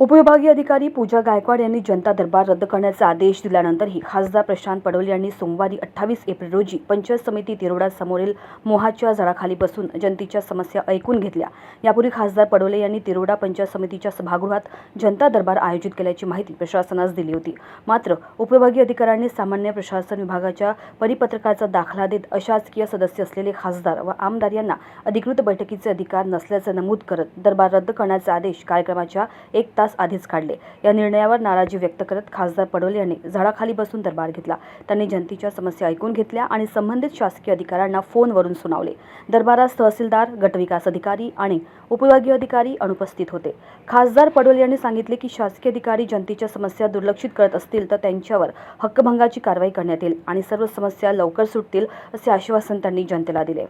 उपविभागीय अधिकारी पूजा गायकवाड यांनी जनता दरबार रद्द करण्याचा आदेश दिल्यानंतरही खासदार प्रशांत पडोले यांनी सोमवारी अठ्ठावीस एप्रिल रोजी पंचायत समिती तिरोडा समोरील मोहाच्या झाडाखाली बसून जनतेच्या समस्या ऐकून घेतल्या. यापूर्वी खासदार पडोले यांनी तिरोडा पंचायत समितीच्या सभागृहात जनता दरबार आयोजित केल्याची माहिती प्रशासनास दिली होती. मात्र उपविभागीय अधिकाऱ्यांनी सामान्य प्रशासन विभागाच्या परिपत्रकाचा दाखला देत अशासकीय सदस्य असलेले खासदार व आमदार यांना अधिकृत बैठकीचे अधिकार नसल्याचं नमूद करत दरबार रद्द करण्याचा आदेश कार्यक्रमाच्या एक तास आधीच काढले. या निर्णयावर नाराजी व्यक्त करत खासदार पडोले यांनी झाडाखाली बसून दरबार घेतला. त्यांनी जनतेच्या समस्या ऐकून घेतल्या आणि संबंधित शासकीय अधिकाऱ्यांना फोनवरून सुनावले. दरबारात तहसीलदार गटविकास अधिकारी आणि उपविभागीय अधिकारी अनुपस्थित होते. खासदार पडोले यांनी सांगितले की शासकीय अधिकारी जनतेच्या समस्या दुर्लक्षित करत असतील तर त्यांच्यावर हक्कभंगाची कारवाई करण्यात येईल आणि सर्व समस्या लवकर सुटतील असे आश्वासन त्यांनी जनतेला दिले.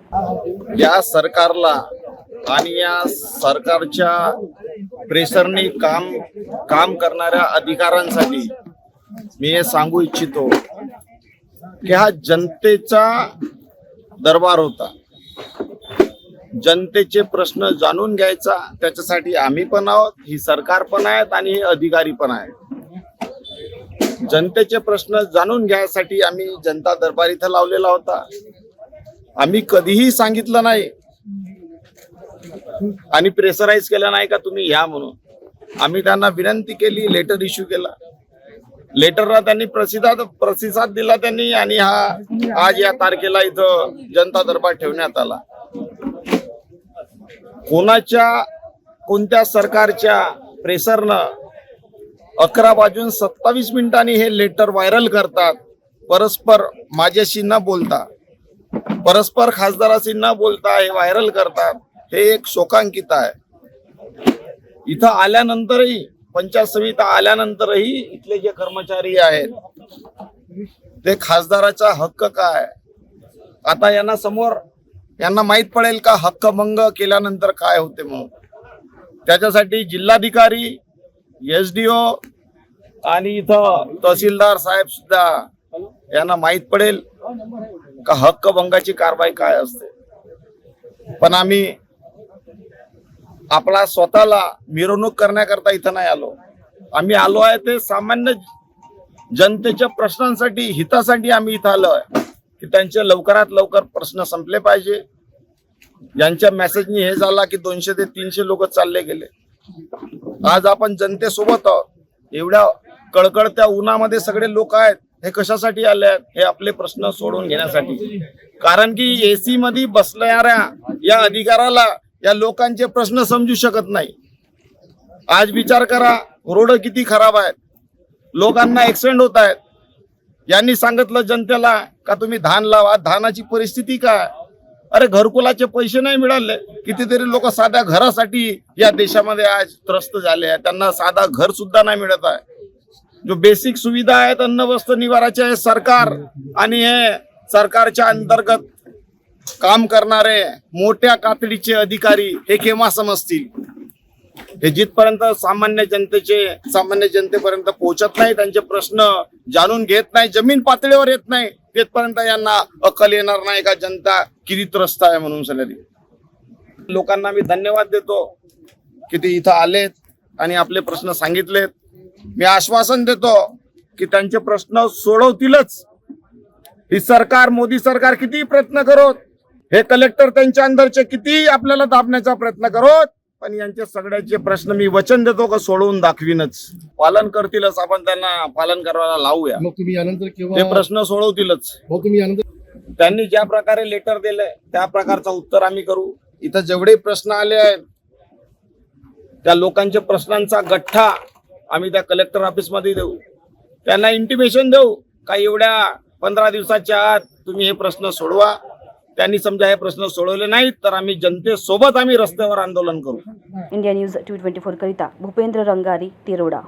या सरकारला आणि या सरकारच्या प्रेशरने काम काम करणाऱ्या अधिकाऱ्यांसाठी मी हे सांगू इच्छितो की हा जनतेचा दरबार होता. जनतेचे प्रश्न जाणून घ्यायचा त्याच्यासाठी आम्ही पण आहोत ही सरकार पण आहेत आणि हे अधिकारी पण आहेत. जनतेचे प्रश्न जाणून घ्यायसाठी आम्ही जनता दरबार इथं लावलेला होता. आम्ही कधीही सांगितलं नाही आणि प्रेशराईज केलं नाही का तुम्ही या म्हणून? आम्ही त्यांना विनंती केली लेटर इश्यू केला. लेटरला त्यांनी प्रतिसाद प्रतिसाद दिला त्यांनी आणि हा आज या तारखेला इथं जनता दरबार ठेवण्यात आला. कोणाच्या कोणत्या सरकारच्या प्रेशरनं अकरा वाजून सत्तावीस मिनिटांनी हे लेटर व्हायरल करतात परस्पर माझ्याशी न बोलता परस्पर खासदाराशी न बोलता हे व्हायरल करतात. हे एक शोकांकित आहे. इथं आल्यानंतरही पंचायत समिती आल्यानंतरही इथले जे कर्मचारी आहेत ते खासदाराचा हक्क काय? आता यांना समोर यांना माहीत पडेल का हक्कभंग केल्यानंतर काय होते म्हणून? त्याच्यासाठी जिल्हाधिकारी एस डी ओ आणि इथं तहसीलदार साहेब सुद्धा यांना माहीत पडेल का हक्कभंगाची कारवाई काय असते. पण आम्ही आपला स्वतःला मिरवणूक करण्याकरता इथं नाही आलो. आम्ही आलो आहे ते सामान्य जनतेच्या प्रश्नांसाठी हितासाठी आम्ही इथं आलो आहे. की त्यांचे लवकरात लवकर प्रश्न संपले पाहिजे. यांच्या मेसेजनी हे झाला की दोनशे ते तीनशे लोक चालले गेले. आज आपण जनतेसोबत आहोत. एवढ्या कळकळत्या उन्हामध्ये सगळे लोक आहेत. हे कशासाठी आले आहेत? हे आपले प्रश्न सोडवून घेण्यासाठी. कारण की एसी मध्ये बसणाऱ्या या अधिकाराला या लोकांचे प्रश्न समजू शकत नाही. आज विचार करा रोड किती खराब आहेत. लोकांना ॲक्सिडेंट होत आहेत. यांनी सांगितलं जनतेला का तुम्ही धान लावा धानाची परिस्थिती काय? अरे घरकुलाचे पैसे नाही मिळाले. कितीतरी लोक साध्या घरासाठी या देशामध्ये आज त्रस्त झाले आहेत. त्यांना साधा घर सुद्धा नाही मिळत आहे. जो बेसिक सुविधा आहेत अन्न वस्त्र निवाराचे आहे सरकार आणि हे सरकारच्या अंतर्गत काम करणारे मोठ्या कातडीचे अधिकारी हे केव्हा समजतील? हे जिथपर्यंत सामान्य जनतेचे सामान्य जनतेपर्यंत पोहोचत नाही त्यांचे प्रश्न जाणून घेत नाही जमीन पातळीवर येत नाही तिथपर्यंत यांना अक्कल येणार नाही का? जनता किती त्रस्त आहे म्हणून सगळी लोकांना मी धन्यवाद देतो की ते इथं आलेत आणि आपले प्रश्न सांगितलेत. मी आश्वासन देतो की त्यांचे प्रश्न सोडवतीलच. ही सरकार मोदी सरकार किती प्रयत्न करत हे कलेक्टर त्यांच्या अंदरचे किती आपल्याला दाबण्याचा प्रयत्न करोत पण यांचे सगळ्याचे प्रश्न मी वचन देतो का सोडवून दाखवीनच. पालन करतीलच आपण त्यांना पालन करायला लावूया. मग तुम्ही यानंतर ते प्रश्न सोडवतीलच. मग तुम्ही यानंतर त्यांनी ज्या प्रकारे लेटर दिलंय त्या प्रकारचं उत्तर आम्ही करू. इथं जेवढे प्रश्न आले आहेत त्या लोकांच्या प्रश्नांचा गठ्ठा आम्ही त्या कलेक्टर ऑफिसमध्ये देऊ. त्यांना इंटिमेशन देऊ का एवढ्या पंधरा दिवसाच्या आत तुम्ही हे प्रश्न सोडवा? त्यांनी समजा हे प्रश्न सोडवले नाहीत तर आम्ही जनतेसोबत आम्ही रस्त्यावर आंदोलन करू. India News to twenty four करिता भूपेंद्र रंगारी तिरोडा.